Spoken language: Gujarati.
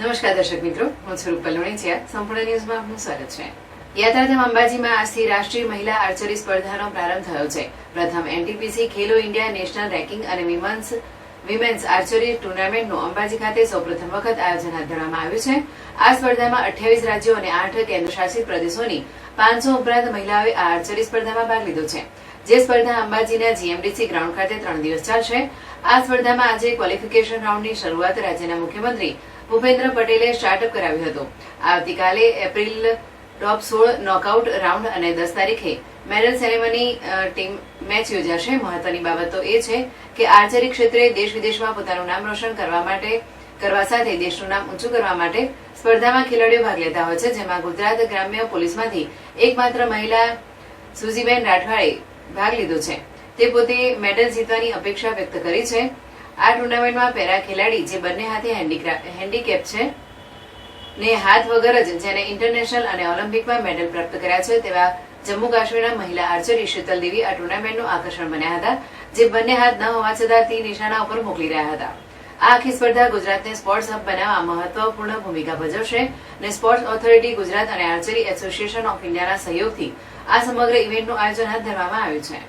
નમસ્કાર દર્શક મિત્રો, હું સ્વરૂપ રૂપલ સંપૂર્ણ ન્યૂઝમાં આપનું સ્વાગત છે. યાત્રાધામ અંબાજીમાં આજથી રાષ્ટ્રીય મહિલા આર્ચરી સ્પર્ધાનો પ્રારંભ થયો છે. પ્રથમ N T P C Khelo India national ranking અને વિમન્સ, વિમેન્સ આર્ચરી ટુર્નામેન્ટનું અંબાજી ખાતે સૌપ્રથમ વખત આયોજન હાથ ધરવામાં આવ્યું છે. આ સ્પર્ધામાં અઠ્યાવીસ રાજ્યો અને આઠ કેન્દ્રશાસિત પ્રદેશોની પાંચસો ઉપરાંત મહિલાઓએ આ આર્ચરી સ્પર્ધામાં ભાગ લીધો છે. જે સ્પર્ધા અંબાજીના જીએમડીસી ગ્રાઉન્ડ ખાતે ત્રણ દિવસ ચાલશે. આ સ્પર્ધામાં આજે ક્વોલિફિકેશન રાઉન્ડની શરૂઆત રાજ્યના મુખ્યમંત્રી ભૂપેન્દ્ર પટેલે સ્ટાર્ટઅપ કરાવ્યું હતું. આવતીકાલે એપ્રિલ ટોપ સોળ નોકઆઉટ રાઉન્ડ અને દસ તારીખે મેડલ સેરેમની ટીમ મેચ યોજાશે. મહત્વની બાબત તો એ છે કે આર્ચરી ક્ષેત્રે દેશ વિદેશમાં પોતાનું નામ રોશન કરવા માટે, કરવા સાથે દેશનું નામ ઊંચું કરવા માટે સ્પર્ધામાં ખેલાડીઓ ભાગ લેતા હોય છે. જેમાં ગુજરાત ગ્રામ્ય પોલીસમાંથી એકમાત્ર મહિલા સુજીબેન રાઠવાડે ભાગ લીધો છે. તે પોતે મેડલ જીતવાની અપેક્ષા વ્યક્ત કરી છે. આ ટુર્નામેન્ટમાં પેરા ખેલાડી જે બંને હાથે હેન્ડીકેપ છે, ને હાથ વગર જ જેને ઇન્ટરનેશનલ અને ઓલિમ્પિકમાં મેડલ પ્રાપ્ત કર્યા છે, તેવા જમ્મુ કાશ્મીરના મહિલા આર્ચરી શીતલ દેવી આ ટુર્નામેન્ટનું આકર્ષણ બન્યા હતા, જે બંને હાથ ન હોવા છતાં તે નિશાના ઉપર મોકલી રહ્યા હતા. આ આખી સ્પર્ધા ગુજરાતને સ્પોર્ટ્સ હબ બનાવવા મહત્વપૂર્ણ ભૂમિકા ભજવશે અને સ્પોર્ટ્સ ઓથોરિટી ગુજરાત અને આર્ચરી એસોસિએશન ઓફ ઇન્ડિયાના સહયોગથી આ સમગ્ર ઇવેન્ટનું આયોજન હાથ ધરવામાં આવ્યું છે.